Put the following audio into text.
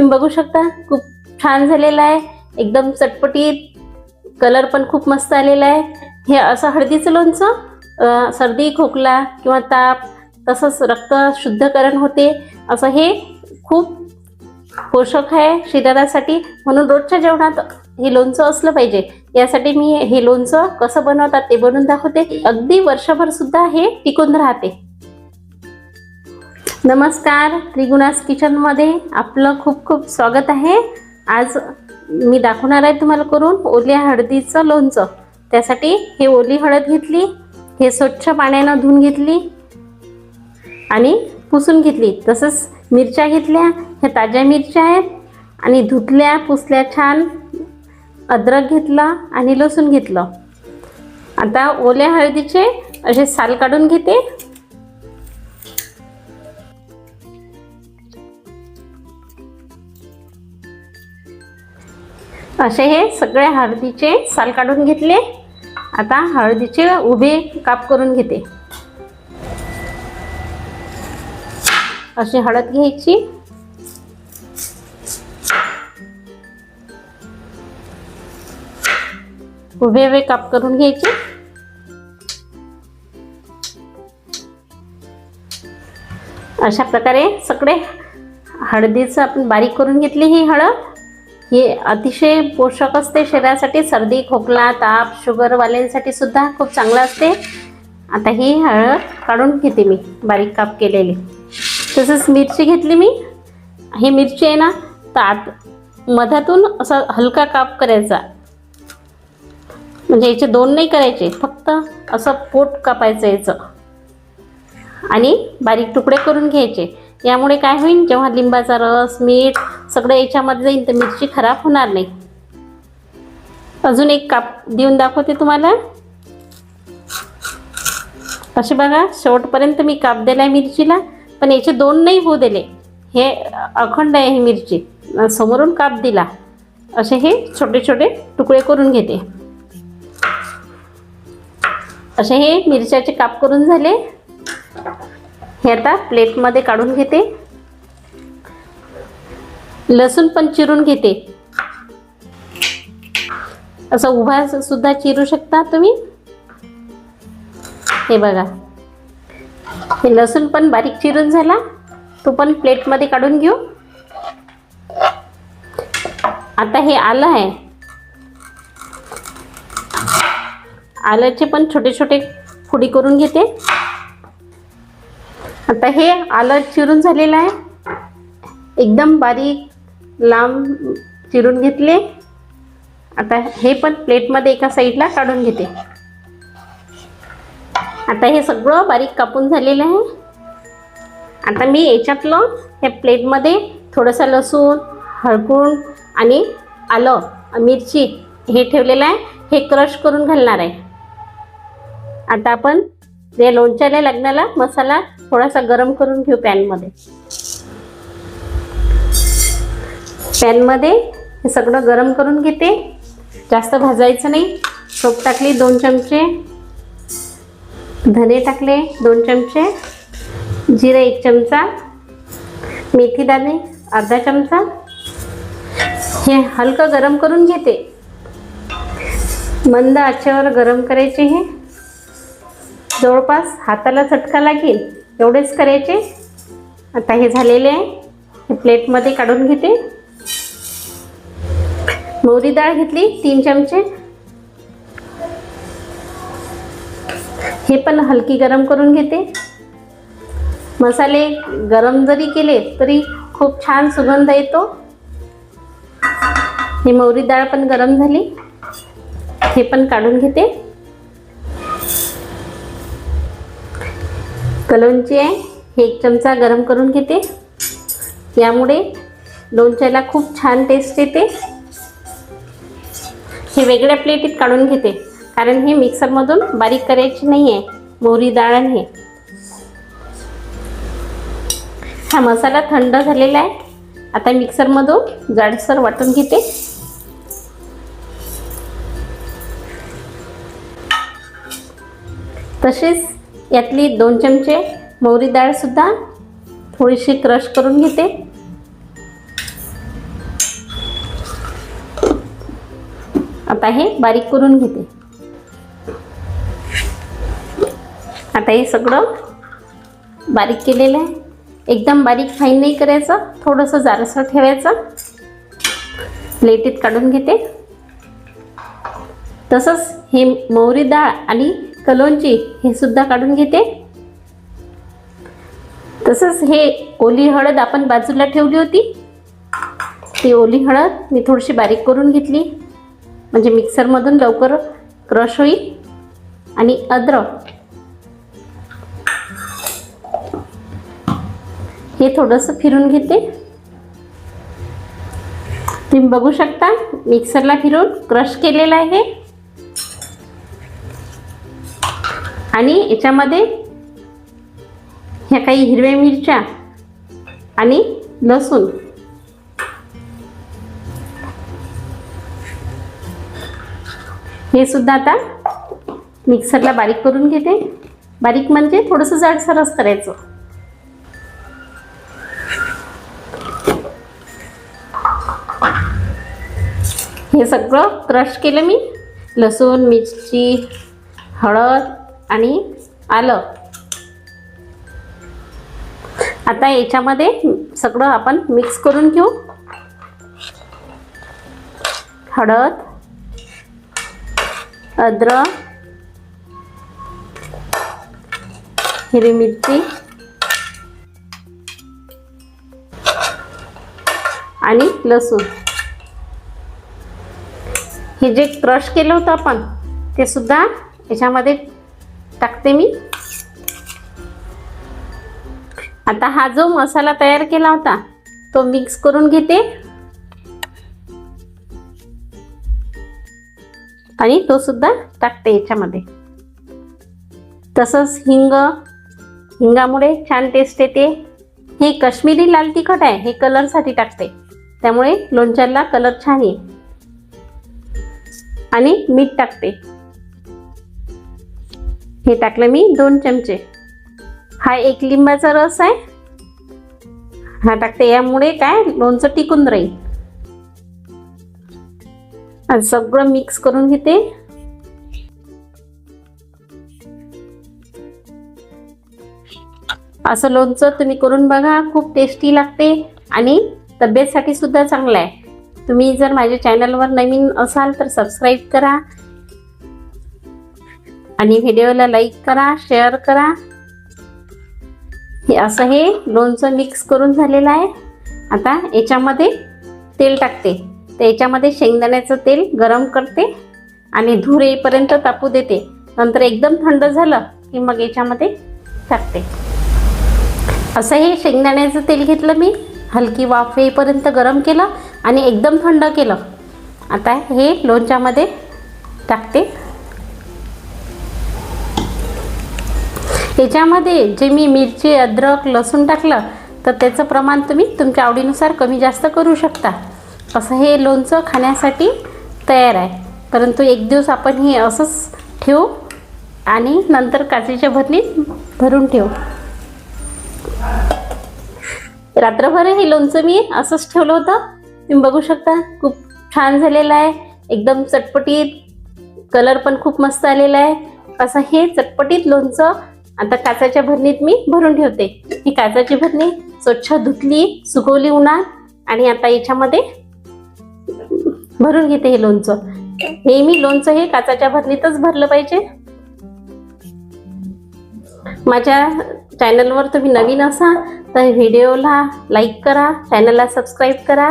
तुम्ही बघू शकता खूप छान झालेला आहे. एकदम चटपटीत कलर पण खूप मस्त आलेला आहे. हे असं हळदीचं लोणचं सर्दी खोकला किंवा ताप तसंच रक्त शुद्धकरण होते. असं हे खूप पोषक आहे शरीरासाठी. म्हणून रोजच्या जेवणात हे लोणचं असलं पाहिजे. यासाठी मी हे लोणचं कसं बनवतात ते बनवून दाखवते. अगदी वर्षभर सुद्धा हे टिकून राहते. नमस्कार त्रिगुणास किचनमध्ये आपलं खूप खूप स्वागत आहे. आज मी दाखवणार आहे तुम्हाला करून ओल्या हळदीचं लोणचं. त्यासाठी हे ओली हळद घेतली हे स्वच्छ पाण्यानं धुवून घेतली आणि पुसून घेतली. तसंच मिरच्या घेतल्या ह्या ताज्या मिरच्या आहेत आणि धुतल्या पुसल्या छान. अद्रक घेतला आणि लसूण घेतलं. आता ओल्या हळदीचे असे साल काढून घेते. असे हे सगळे हळदीचे साल काढून घेतले. आता हळदीचे उभे काप करून घेते. अशी हळद घ्यायची. उभे उभे काप करून घ्यायचे. अशा प्रकारे सगळे हळदीचं आपण बारीक करून घेतली ही हळद. हे अतिशय पोषक असते. शरीरासाठी सर्दी खोकला ताप शुगरवाल्यांसाठी सुद्धा खूप चांगलं असते. आता ही हळद काढून घेते मी बारीक काप केलेली. तसंच मिरची घेतली मी. ही मिरची आहे ना ताट मधातून असा हलका काप करायचा. म्हणजे याचे दोन नाही करायचे फक्त असं पोट कापायचं याचं. आणि बारीक तुकडे करून घ्यायचे. यामुळे काय होईल जेव्हा लिंबाचा रस मीठ सगळं याच्यामध्ये जाईल तर मिरची खराब होणार नाही. अजून एक काप देऊन दाखवते तुम्हाला. असे बघा शेवटपर्यंत मी काप दिला आहे मिरचीला पण याचे दोन नाही होऊ दिले. हे अखंड आहे ही मिरची. समोरून काप दिला. असे हे छोटे छोटे तुकडे करून घेते. असे हे मिरच्याचे काप करून झाले. हे आता प्लेटमध्ये काढून घेते. लसूण पण चिरून घेते. असं उभा सुद्धा चिरू शकता तुम्ही. हे बघा. हे लसूण पण बारीक चिरून झाला. तो पण प्लेटमध्ये काढून घेऊ. आता हे आलं आहे. आल्याचे पण छोटे छोटे फुडी करून घेते. आता हे आलं चिरून झालेलं आहे. एकदम बारीक लांब चिरून घेतले. आता हे पण प्लेटमध्ये एका साईडला काढून घेते. आता हे सगळं बारीक कापून झालेलं आहे. आता मी याच्यातलं ह्या प्लेटमध्ये थोडंसं लसूण हळकुंड आणि आलं मिरची हे ठेवलेलं आहे. हे क्रश करून घालणार आहे. आता आपण या लोणच्याला लग्नाला मसाला थोडासा गरम करून घेऊ पॅनमध्ये पॅनमध्ये हे सगळं गरम करून घेते. जास्त भाजायचं नाही. सोप टाकली दोन चमचे. धने टाकले दोन चमचे. जिरे एक चमचा. मेथी दाणे अर्धा चमचा. हे हलकं गरम करून घेते. मंद आचेवर गरम करायचे हे. जवळपास हाताला चटका लागेल. एवढेच करायचे. आता हे झालेले आहे. हे प्लेटमध्ये काढून घेते. मोहरी डाळ घेतली तीन चमचे. हे पण हलकी गरम करून घेते. मसाले गरम जरी केले तरी खूप छान सुगंध येतो. हे मोहरी डाळ पण गरम झाली. हे पण काढून घेते. कलोंची आहे. हे एक चमचा गरम करून घेते. यामुळे लोणच्याला खूप छान टेस्ट येते. हे वेगळ्या प्लेटीत काढून घेते. कारण हे मिक्सरमधून बारीक करायची नाही आहे मोहरी डाळ आणि हा मसाला थंड झालेला आहे. आता मिक्सरमधून जाडसर वाटून घेते. तसेच यातली दोन चमचे मोहरी डाळसुद्धा थोडीशी क्रश करून घेते. आता हे बारीक करून घेते. आता हे सगळं बारीक केलेलं आहे. एकदम बारीक फाईन नाही करायचं थोडंसं जारसं ठेवायचं. प्लेटीत काढून घेते. तसंच हे मोहरी डाळ आणि कलोंची हे सुद्धा काढून घेते. तसंच हे ओली हळद आपण बाजूला ठेवली होती. ती ओली हळद मी थोडीशी बारीक करून घेतली. म्हणजे मिक्सरमधून लवकर क्रश होईल. आणि अद्रक. हे थोडंसं फिरून घेते. तुम्ही बघू शकता मिक्सरला फिरून क्रश केलेलं आहे. आणि याच्यामध्ये ह्या काही हिरव्या मिरच्या आणि लसूण. हे सुद्धा आता मिक्सरला बारीक करून घेते. बारीक म्हणजे थोडंसं जाडसरच करायचं. हे सगळं क्रश केलं मी. लसूण मिरची हळद आणि आलं. आता याच्यामध्ये सगळं आपण मिक्स करून घेऊ. हळद अद्रक हिरवी मिरची आणि लसूण. हे जे क्रश केलं होतं आपण ते सुद्धा याच्यामध्ये टाकते मी. आता हा जो मसाला तयार केला होता तो मिक्स करून घेते. आणि तो सुद्धा टाकते याच्यामध्ये. तसंच हिंग हिंगामुळे छान टेस्ट येते. हे कश्मीरी लाल तिखट आहे हे कलरसाठी टाकते. त्यामुळे लोणच्याला कलर छान येईल. आणि मीठ टाकते. हे टाकलं मी दोन चमचे. हा एक लिंबाचा रस आहे. हा टाकते यामुळे काय लोणचं टिकून राहील. आणि सगळं मिक्स करून घेते. असं लोणचं तुम्ही करून बघा खूप टेस्टी लागते आणि तब्येतसाठी सुद्धा चांगलं आहे. तुम्ही जर माझ्या चॅनलवर नवीन असाल तर सबस्क्राईब करा. आणि व्हिडिओला लाईक करा शेअर करा. हे असं हे लोणचं मिक्स करून झालेलं आहे. आता याच्यामध्ये तेल टाकते. तर याच्यामध्ये शेंगदाण्याचं तेल गरम करते आणि धूर येईपर्यंत तापू देते. नंतर एकदम थंड झालं की मग याच्यामध्ये टाकते. असं हे शेंगदाण्याचं तेल घेतलं मी. हलकी वाफ येईपर्यंत गरम केलं आणि एकदम थंड केलं. आता हे लोणच्यामध्ये टाकते. त्याच्यामध्ये जे मी मिरची अद्रक लसूण टाकलं तर त्याचं प्रमाण तुम्ही तुमच्या आवडीनुसार कमी जास्त करू शकता. असं हे लोणचं खाण्यासाठी तयार आहे. परंतु एक दिवस आपण हे असंच ठेवू आणि नंतर काचेच्या भरणीत भरून ठेवू. रात्रभर हे लोणचं मी असंच ठेवलं होतं. तुम्ही बघू शकता खूप छान झालेलं आहे. एकदम चटपटीत कलर पण खूप मस्त आलेला आहे. असं हे चटपटीत लोणचं आता काचाच्या भरणीत मी भरून ठेवते. ही काचाची भरणी स्वच्छ धुतली सुकवली उन्हात आणि आता याच्यामध्ये भरून घेते हे लोणचं. नेहमी लोणचं हे काचाच्या भरणीतच भरलं पाहिजे. माझ्या चॅनलवर तुम्ही नवीन असा तर व्हिडिओला लाईक करा चॅनलला सबस्क्राईब करा.